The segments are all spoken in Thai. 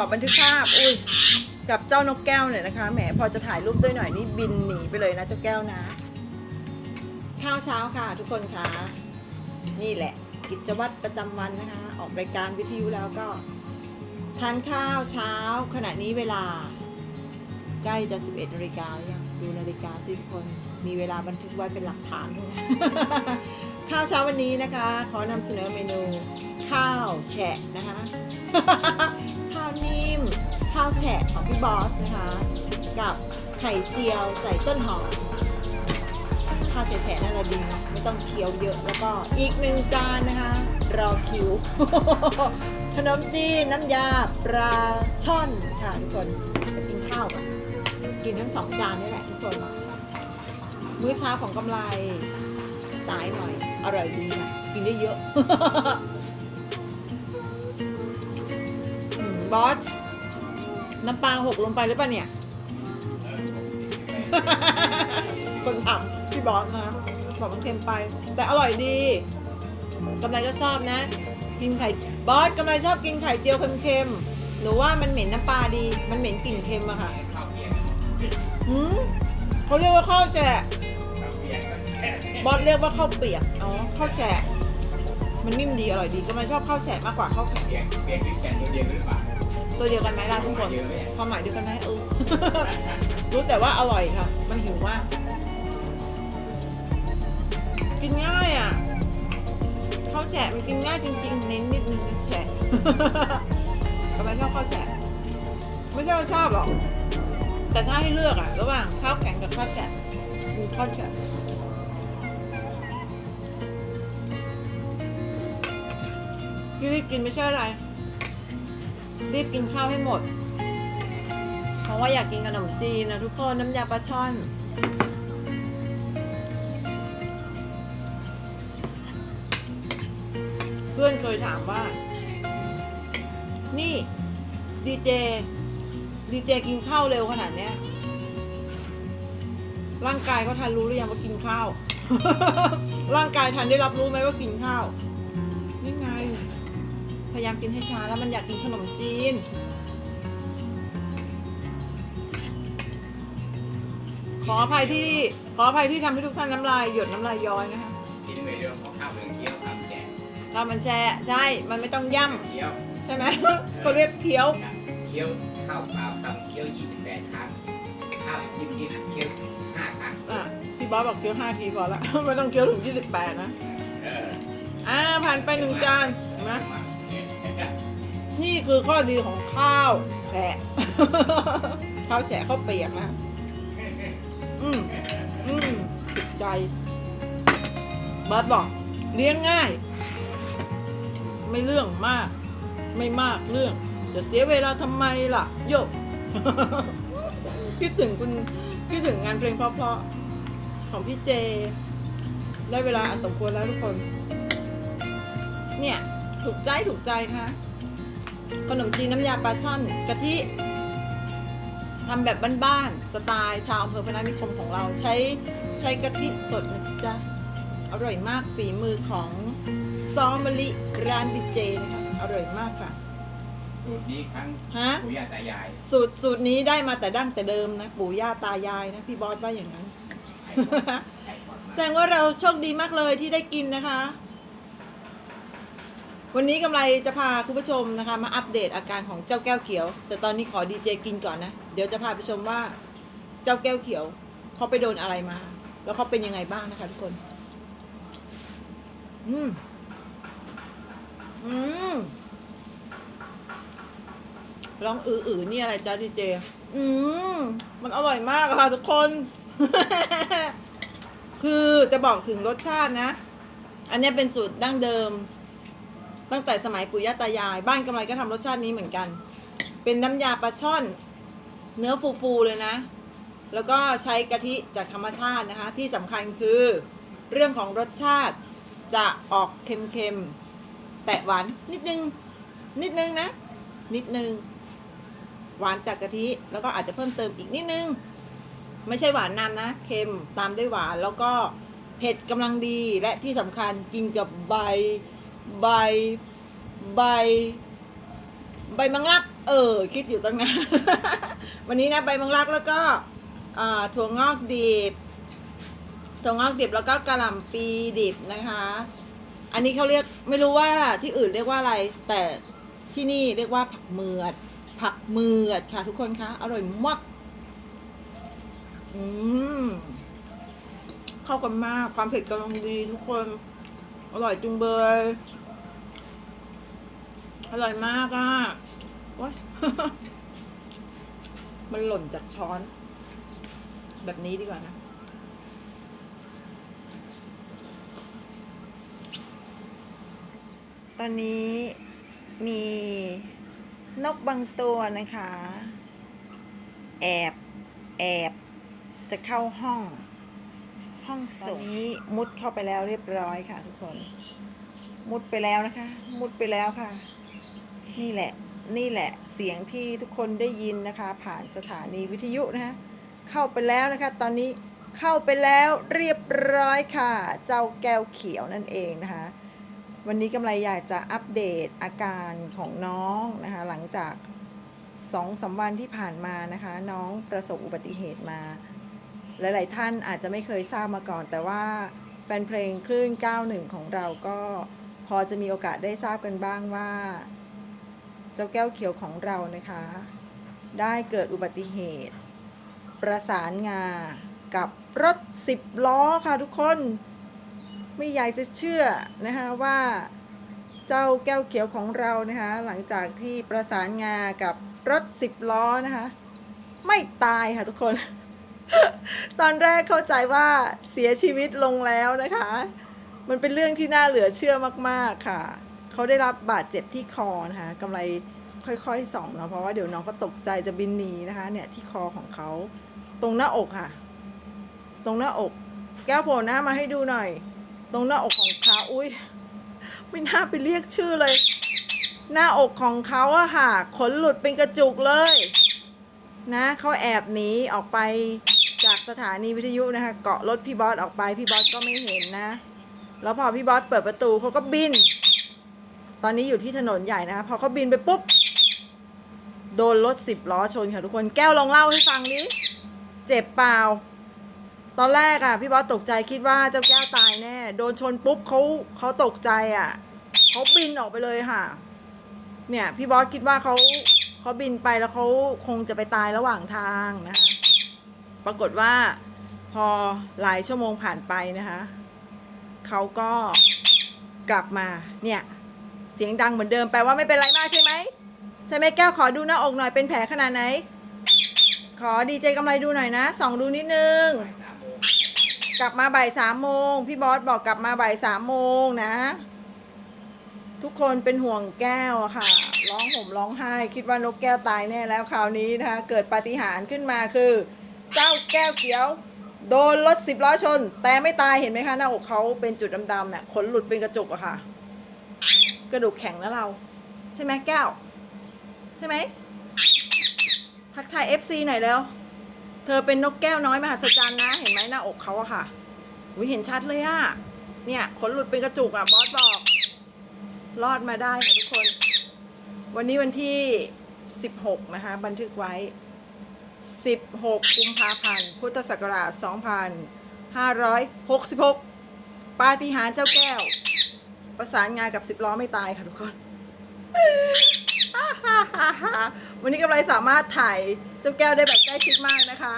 อบันทึกภาพ อุ้ย กับเจ้านกแก้วหน่อยนะคะ แหม พอจะถ่ายรูปด้วยหน่อยนี่บินหนีไปเลยนะเจ้าแก้วนะ ข้าวเช้าค่ะ ทุกคนค่ะนี่แหละ กิจวัตรประจำวันนะคะ ออกรายการวิทยุแล้วก็ ทานข้าวเช้า ขณะนี้เวลา ใกล้จะ 11นาฬิกาแล้วยังดูนาฬิกาสิทุกคน มีเวลาบันทึกไว้เป็นหลักฐานด้วยนะ ข้าวเช้าวันนี้นะคะ ขอนำเสนอเมนูข้าวแฉะนะคะ ข้าวนิ่ม ข้าวแฉะของพี่บอสนะคะ กับไข่เจียวใส่ต้นหอมข้าวแฉะๆนั่นแหละดีนะไม่ต้องเคี้ยวเยอะแล้วก็อีกหนึ่งจานนะคะ รอคิวขนมจีนน้ำยาปลาช่อนค่ะทุกคนจะกินข้าวก่อนกินทั้งสองจานนี่แหละทุกคนมื้อเช้าของกำไร สายหน่อย อร่อยดีค่ะ กินได้เยอะบอส น้ำปลาหกลงไปหรือเปล่าเนี่ย คนถามพี่บอสนะบอกมันเค็มไป แต่อร่อยดีกำไรก็ชอบนะ กินไข่บอสกำไรชอบกินไข่เจียวเค็มๆหนูว่ามันเหม็นน้ำปลาดี มันเหม็นกลิ่นเค็มอะค่ะหืมเขาเรียกว่าข้าวแฉะ บอสเรียกว่าข้าวเปียก อ๋อ ข้าวแฉะมันนิ่มดีอร่อยดีกำลังชอบข้าวแฉะมากกว่าข้าวแข็งเปลี่ยนเปลี่ยนวิกแกนตัวเดียวหรือเปล่าตัวเดียวกันไหมล่ะทุกคน ความหมายเดียวกันไหมเออ รู้แต่ว่าอร่อยค่ะ มันหิวมาก กินง่ายอะข้าวแฉะมันกินง่ายจริง ๆ เน้นนิดนึงนะแฉะทำไมชอบข้าวแฉะไม่ใช่ว่าชอบหรอก แต่ถ้าให้เลือกอะระหว่างข้าวแข็งกับข้าวแฉะมีข้าวแฉะ ที่รีบกินไม่ใช่อะไร รีบกินข้าวให้หมด เพราะว่าอยากกินขนมจีนนะทุกคนน้ำยาปลาช่อนเพื่อนเคยถามว่า นี่ดีเจดีเจกินข้าวเร็วขนาดเนี้ย ร่างกายเขาทันรู้หรือยังว่ากินข้าว ร่างกายทันได้รับรู้ไหมว่ากินข้าว พยายามกินให้ช้าแล้วมันอยากกินขนมจีน ขออภัยที่ขออภัยที่ทำให้ทุกท่านน้ำลายหยดน้ำลายย้อยนะคะกินไปเดียวเพราะข้าวเปลือกเคี้ยวทำแกงถ้ามันแช่ใช่ มันไม่ต้องย่เคี้ยวำใช่ไหมเขาเรียกเคี้ยว เคี้ยวข้าวเปล่าทำเคี้ยว 28 ครั้งข้าวยิ้มยิ้มเคี้ยว5ครั้งอะพี่บอสบอกเคี้ยวห้าทีพอละ ไม่ต้องเคี้ยวถึงยี่สิบแปดนะ เอออ่าผ่านไปหนึ่งจานเห็นไหม นี่คือข้อดีของข้าวแฉะข้าวแฉะข้าวเปียกนะ อืมอืมติดใจบอสบอกเลี้ยงง่าย ไม่เรื่องมาก ไม่มากเรื่อง จะเสียเวลาทำไมล่ะโยกคิดถึงคุณคิดถึงงานเพลงเพราะๆของพี่เจ ได้เวลาอันสมควรแล้วทุกคน เนี่ย ถูกใจถูกใจค่ะขนมจีนน้ำยาปลาช่อนกะทิทำแบบบ้านๆสไตล์ชาวอำเภอพนัสนิคมของเราใช้ใช้กะทิสดนะจ๊ะอร่อยมากฝีมือของซอมะลิร้านดิเจนะคะอร่อยมากค่ะสูตรนี้ครั้งฮะปู่ย่าตายาย สูตรสูตรนี้ได้มาแต่ดั้งแต่เดิมนะปู่ย่าตายายนะพี่บอสว่าอย่างนั้นไข่ทอดไข่ทอดแสดงว่าเราโชคดีมากเลยที่ได้กินนะคะ วันนี้กำไรจะพาคุณผู้ชมนะคะ มาอัปเดตอาการของเจ้าแก้วเขียว แต่ตอนนี้ขอดีเจกินก่อนนะ เดี๋ยวจะพาไปชมว่าเจ้าแก้วเขียวเขาไปโดนอะไรมา แล้วเขาเป็นยังไงบ้างนะคะทุกคน อืม อืมลองอืออือนี่อะไรจ้าดีเจ อืม มันอร่อยมากค่ะทุกคน คือจะบอกถึงรสชาตินะ อันนี้เป็นสูตรดั้งเดิม ตั้งแต่สมัยปู่ย่าตายาย บ้านกำไรก็ทำรสชาตินี้เหมือนกัน เป็นน้ำยาปลาช่อน เนื้อฟูๆเลยนะ แล้วก็ใช้กะทิจากธรรมชาตินะคะ ที่สำคัญคือเรื่องของรสชาติจะออกเค็มๆ แตะหวานนิดนึง นิดนึงนะ นิดนึง หวานจากกะทิ แล้วก็อาจจะเพิ่มเติมอีกนิดนึง ไม่ใช่หวานนำนะ เค็มตามด้วยหวาน แล้วก็เผ็ดกำลังดี และที่สำคัญกินกับใบ ใบ ใบ ใบมังลัก เออ คิดอยู่ตั้งนาน วันนี้นะใบมังลักแล้วก็ถั่วงอกดิบ ถั่วงอกดิบแล้วก็กระหล่ำปีดิบนะคะ อันนี้เขาเรียกไม่รู้ว่าที่อื่นเรียกว่าอะไร แต่ที่นี่เรียกว่าผักเมือด ผักเมือดค่ะทุกคนคะ อร่อยมาก อืม เข้ากันมาก ความเผ็ดกำลังดีทุกคน อร่อยจุงเบย อร่อยมากอะโอ๊ยมันหล่นจากช้อน แบบนี้ดีกว่านะ ตอนนี้มีนกบางตัวนะคะ แอบ แอบจะเข้าห้อง ห้องส่งตอนนี้มุดเข้าไปแล้วเรียบร้อยค่ะ ทุกคน มุดไปแล้วนะคะ มุดไปแล้วค่ะ นี่แหละ นี่แหละเสียงที่ทุกคนได้ยินนะคะ ผ่านสถานีวิทยุนะคะ เข้าไปแล้วนะคะ ตอนนี้เข้าไปแล้วเรียบร้อยค่ะ เจ้าแก้วเขียวนั่นเองนะคะ วันนี้กำไรอยากจะอัปเดตอาการของน้องนะคะ หลังจากสองสามวันที่ผ่านมานะคะ น้องประสบอุบัติเหตุมา หลาย ๆ ท่านอาจจะไม่เคยทราบมาก่อน แต่ว่าแฟนเพลงคลื่น 91 ของเราก็พอจะมีโอกาสได้ทราบกันบ้างว่า เจ้าแก้วเขียวของเรานะคะ ได้เกิดอุบัติเหตุ ประสานงากับรถ 10 ล้อค่ะทุกคนไม่อยากจะเชื่อนะคะว่าเจ้าแก้วเขียวของเรานะคะหลังจากที่ประสานงากับรถ 10 ล้อนะคะ ไม่ตายค่ะทุกคน ตอนแรกเข้าใจว่าเสียชีวิตลงแล้วนะคะ มันเป็นเรื่องที่น่าเหลือเชื่อมากๆค่ะ เขาได้รับบาดเจ็บที่คอนะคะกำไรค่อยๆส่องเนาะเพราะว่าเดี๋ยวน้องก็ตกใจจะบินหนีนะคะ เนี่ยที่คอของเขาตรงหน้าอกค่ะ ตรงหน้าอก แก้วโผล่หน้ามาให้ดูหน่อย ตรงหน้าอกของเขาอุ้ยไม่น่าไปเรียกชื่อเลย หน้าอกของเขาอะค่ะขนหลุดเป็นกระจุกเลย นะเขาแอบหนีออกไป จากสถานีวิทยุนะคะ เกาะรถพี่บอสออกไปพี่บอสก็ไม่เห็นนะ แล้วพอพี่บอสเปิดประตูเขาก็บิน ตอนนี้อยู่ที่ถนนใหญ่นะคะพอเขาบินไปปุ๊บ โดนรถสิบล้อชนค่ะทุกคนแก้วลองเล่าให้ฟังดิเจ็บเปล่า ตอนแรกอะพี่บอสตกใจคิดว่าเจ้าแก้วตายแน่ โดนชนปุ๊บเขาเขาตกใจอะเขาบินออกไปเลยค่ะ เนี่ยพี่บอสคิดว่าเขาเขาบินไปแล้วเขาคงจะไปตายระหว่างทางนะคะ ปรากฏว่าพอหลายชั่วโมงผ่านไปนะคะเขาก็กลับมาเนี่ยเสียงดังเหมือนเดิมแปลว่าไม่เป็นไรมากใช่ไหมใช่ไหมแก้วขอดูหน้าอกหน่อยเป็นแผลขนาดไหน ขอดีเจกำไรดูหน่อยนะส่องดูนิดนึง กลับมาบ่ายสามโมงพี่บอสบอกกลับมาบ่ายสามโมงนะ ทุกคนเป็นห่วงแก้วค่ะ ร้องห่มร้องไห้ คิดว่านกแก้วตายแน่แล้วคราวนี้นะคะเกิดปาฏิหาริย์ขึ้นมาคือ เจ้าแก้วเขียว โดนรถสิบล้อชน แต่ไม่ตายเห็นไหมคะ หน้าอกเขาเป็นจุดดำๆเนี่ยขนหลุดเป็นกระจุกอะค่ะ กระดูกแข็งนะเรา ใช่ไหมแก้ว ใช่ไหมทักทาย FC หน่อยแล้ว เธอเป็นนกแก้วน้อยมหัศจรรย์นะ เห็นไหมหน้าอกเขาอะค่ะวิเห็นชัดเลยอะเนี่ยขนหลุดเป็นกระจุกอะบอสบอกรอดมาได้ค่ะทุกคน วันนี้วันที่ 16 นะคะ บันทึกไว้ 16 กุมภาพันธ์ พุทธศักราช 2566 ปาฏิหาริย์เจ้าแก้ว ประสานงานกับ 10 ล้อไม่ตายค่ะทุกคน วันนี้กำไรสามารถถ่ายเจ้าแก้วได้แบบใกล้ชิดมากนะคะ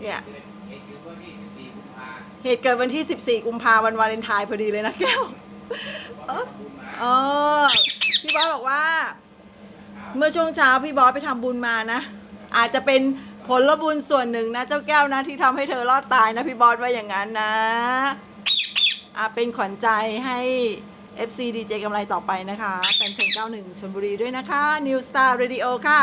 เนี่ยเดือนเอ็ดวันที่สิบสี่กุมภาเหตุเกิดวันที่ 14 กุมภาวันวาเลนไทน์พอดีเลยนะแก้วเออพี่บอสบอกว่า เมื่อช่วงเช้าพี่บอสไปทำบุญมานะ อาจจะเป็น ผลบุญส่วนหนึ่งนะเจ้าแก้วนะที่ทำให้เธอรอดตายนะพี่บอสว่าอย่างนั้นนะอะเป็นขวัญใจให้ FC DJ กำไรต่อไปนะคะแฟนเพลง91ชนบุรีด้วยนะคะ New Star Radio ค่ะ